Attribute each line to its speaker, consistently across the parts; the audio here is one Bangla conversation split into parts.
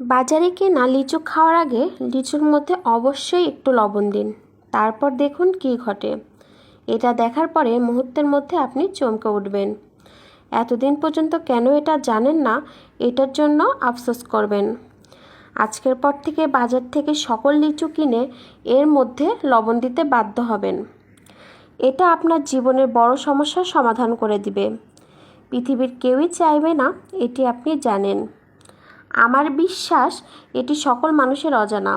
Speaker 1: বাজারে কেনা লিচু খাওয়ার আগে লিচুর মধ্যে অবশ্যই একটু লবণ দিন। তারপর দেখুন কী ঘটে। এটা দেখার পরে মুহূর্তের মধ্যে আপনি চমকে উঠবেন। এতদিন পর্যন্ত কেন এটা জানেন না, এটার জন্য আফসোস করবেন। আজকের পর থেকে বাজার থেকে সকল লিচু কিনে এর মধ্যে লবণ দিতে বাধ্য হবেন। এটা আপনার জীবনের বড় সমস্যার সমাধান করে দিবে। পৃথিবীর কেউই চাইবে না, এটি আপনি জানেন। আমার বিশ্বাস, এটি সকল মানুষের অজানা।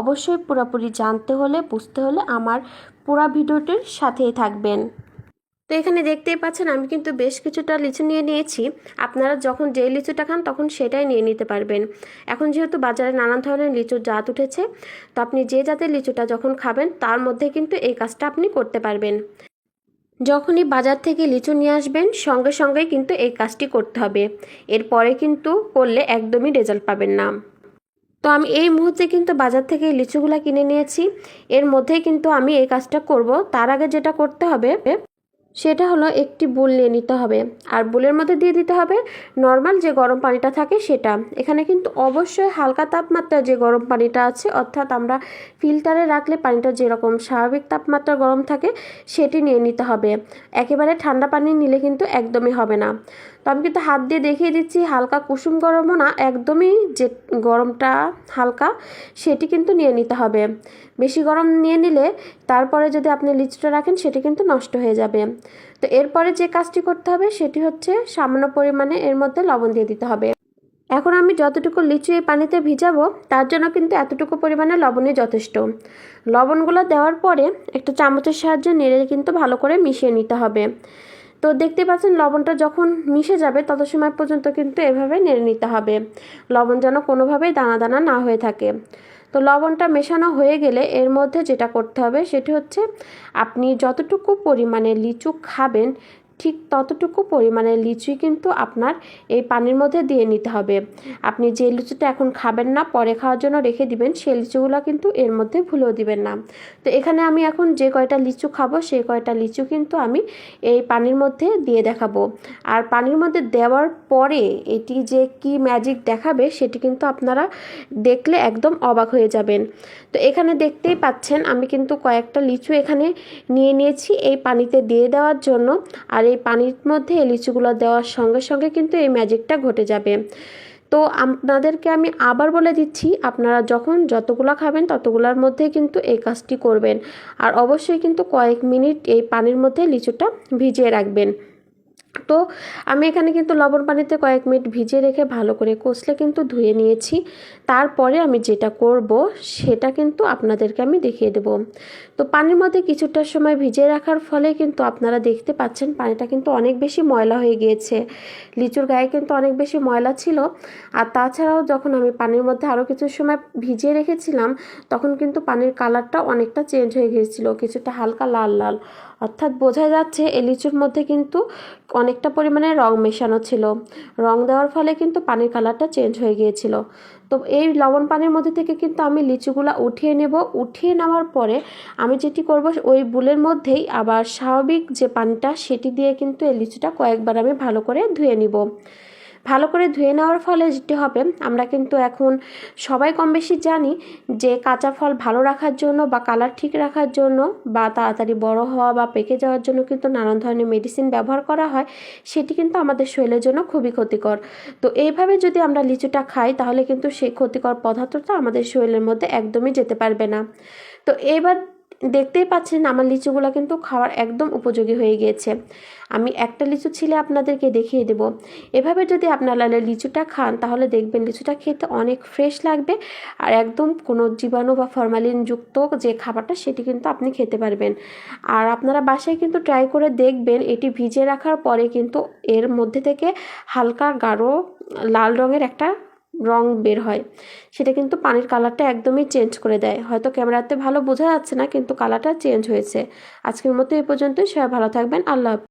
Speaker 1: অবশ্যই পুরোপুরি জানতে হলে, বুঝতে হলে আমার পুরা ভিডিওটির সাথেই থাকবেন। তো এখানে দেখতেই পাচ্ছেন, আমি কিন্তু বেশ কিছুটা লিচু নিয়ে নিয়েছি। আপনারা যখন যে লিচুটা খান, তখন সেটাই নিয়ে নিতে পারবেন। এখন যেহেতু বাজারে নানান ধরনের লিচুর জাত উঠেছে, তো আপনি যে জাতের লিচুটা যখন খাবেন, তার মধ্যে কিন্তু এই কাজটা আপনি করতে পারবেন। যখনই বাজার থেকে লিচু নিয়ে আসবেন, সঙ্গে সঙ্গে কিন্তু এই কাজটি করতে হবে। এরপরে কিন্তু করলে একদমই রেজাল্ট পাবেন না। তো আমি এই মুহূর্তে কিন্তু বাজার থেকে লিচুগুলা কিনে নিয়েছি। এর মধ্যেই কিন্তু আমি এই কাজটা করব। তার আগে যেটা করতে হবে সেটা হলো একটি বুল নিয়ে নিতে হবে। আর বুলের মধ্যে দিয়ে দিতে হবে নর্মাল যে গরম পানিটা থাকে সেটা। এখানে কিন্তু অবশ্যই হালকা তাপমাত্রা যে গরম পানিটা আছে, অর্থাৎ আমরা ফিল্টারে রাখলে পানিটা যেরকম স্বাভাবিক তাপমাত্রা গরম থাকে, সেটি নিয়ে নিতে হবে। একেবারে ঠান্ডা পানি নিলে কিন্তু একদমই হবে না। তো আমি কিন্তু হাত দিয়ে দেখিয়ে দিচ্ছি, হালকা কুসুম গরমও না, একদমই যে গরমটা হালকা, সেটি কিন্তু নিয়ে নিতে হবে। বেশি গরম নিয়ে নিলে তারপরে যদি আপনি লিচুটা রাখেন, সেটি কিন্তু নষ্ট হয়ে যাবে। তো এরপরে যে কাজটি করতে হবে, সেটি হচ্ছে সামান্য পরিমাণে এর মধ্যে লবণ দিয়ে দিতে হবে। এখন আমি যতটুকু লিচু এই পানিতে ভিজাবো, তার জন্য কিন্তু এতটুকু পরিমাণে লবণই যথেষ্ট। লবণগুলো দেওয়ার পরে একটা চামচের সাহায্যে নেড়ে কিন্তু ভালো করে মিশিয়ে নিতে হবে। তো দেখতে পাচ্ছেন, লবণটা যখন মিশে যাবে, তত সময় পর্যন্ত কিন্তু এভাবে নেড়ে নিতে হবে। লবণ যেন কোনোভাবেই দানা দানা না হয়ে থাকে। তো লবণটা মেশানো হয়ে গেলে এর মধ্যে যেটা করতে হবে সেটি হচ্ছে আপনি যতটুকু পরিমাণে লিচু খাবেন ঠিক ততটুকু পরিমাণের লিচুই কিন্তু আপনার এই পানির মধ্যে দিয়ে নিতে হবে। আপনি যে লিচুটা এখন খাবেন না, পরে খাওয়ার জন্য রেখে দিবেন, সেই লিচুগুলো কিন্তু এর মধ্যে ভুলেও দিবেন না। তো এখানে আমি এখন যে কয়টা লিচু খাব, সেই কয়টা লিচু কিন্তু আমি এই পানির মধ্যে দিয়ে দেখাবো। আর পানির মধ্যে দেওয়ার পরে এটি যে কি ম্যাজিক দেখাবে, সেটি কিন্তু আপনারা দেখলে একদম অবাক হয়ে যাবেন। তো এখানে দেখতেই পাচ্ছেন, আমি কিন্তু কয়েকটা লিচু এখানে নিয়ে নিয়েছি, এই পানিতে দিয়ে দেওয়ার জন্য। আর এই পানির মধ্যে লিচুগুলো দেওয়ার সঙ্গে সঙ্গে কিন্তু এই ম্যাজিকটা ঘটে যাবে। তো আপনাদেরকে আমি আবার বলে দিচ্ছি, আপনারা যখন যতগুলো খাবেন ততগুলোর মধ্যে কিন্তু এই কাজটি করবেন। আর অবশ্যই কিন্তু কয়েক মিনিট এই পানির মধ্যে লিচুটা ভিজিয়ে রাখবেন। তো আমি এখানে কিন্তু লবণ পানিতে কয়েক মিনিট ভিজিয়ে রেখে ভালো করে কষলে কিন্তু ধুয়ে নিয়েছি। তারপরে আমি যেটা করব, সেটা কিন্তু আপনাদেরকে আমি দেখিয়ে দেব। তো পানির মধ্যে কিছুটা সময় ভিজিয়ে রাখার ফলে কিন্তু আপনারা দেখতে পাচ্ছেন পানিটা কিন্তু অনেক বেশি ময়লা হয়ে গিয়েছে। লিচুর গায়ে কিন্তু অনেক বেশি ময়লা ছিল। আর তাছাড়াও যখন আমি পানির মধ্যে আরও কিছু সময় ভিজিয়ে রেখেছিলাম, তখন কিন্তু পানির কালারটা অনেকটা চেঞ্জ হয়ে গিয়েছিল, কিছুটা হালকা লাল লাল। অর্থাৎ বোঝা যাচ্ছে এই লিচুর মধ্যে কিন্তু অনেকটা পরিমাণে রং মেশানো ছিল। রং দেওয়ার ফলে কিন্তু পানির কালারটা চেঞ্জ হয়ে গিয়েছিল। তো এই লবণ পানির মধ্যে থেকে কিন্তু আমি লিচুগুলা উঠিয়ে নেব। উঠিয়ে নেওয়ার পরে আমি যেটি করব, ওই বুলের মধ্যেই আবার স্বাভাবিক যে পানিটা, সেটি দিয়ে কিন্তু এই লিচুটা কয়েকবার আমি ভালো করে ধুয়ে নিব। ভালো করে ধুয়ে নেওয়ার ফলে যেটি হবে, আমরা কিন্তু এখন সবাই কম বেশি জানি যে কাঁচা ফল ভালো রাখার জন্য বা কালার ঠিক রাখার জন্য বা তাড়াতাড়ি বড় হওয়া বা পেকে যাওয়ার জন্য কিন্তু নানান ধরনের মেডিসিন ব্যবহার করা হয়, সেটি কিন্তু আমাদের শরীরের জন্য খুবই ক্ষতিকর। তো এইভাবে যদি আমরা লিচুটা খাই, তাহলে কিন্তু সেই ক্ষতিকর পদার্থটা আমাদের শরীরের মধ্যে একদমই যেতে পারবে না। তো এবার দেখতেই পাচ্ছেন আমার লিচুগুলো কিন্তু খাওয়ার একদম উপযোগী হয়ে গিয়েছে। আমি একটা লিচু ছিলে আপনাদেরকে দেখিয়ে দেব। এভাবে যদি আপনারা লিচুটা খান, তাহলে দেখবেন লিচুটা খেতে অনেক ফ্রেশ লাগবে আর একদম কোনো জীবাণু বা ফরমালিনযুক্ত যে খাবারটা, সেটি কিন্তু আপনি খেতে পারবেন। আর আপনারা বাসায় কিন্তু ট্রাই করে দেখবেন, এটি ভিজে রাখার পরে কিন্তু এর মধ্যে থেকে হালকা গাঢ় লাল রঙের একটা রং বের হয়। সেটা কিন্তু পানির কালারটা একদমই চেঞ্জ করে দেয়। হয়তো ক্যামেরাতে ভালো বোঝা যাচ্ছে না, কিন্তু কালারটা চেঞ্জ হয়েছে। আজকের মতো এই পর্যন্তই। সবাই ভালো থাকবেন। আল্লাহ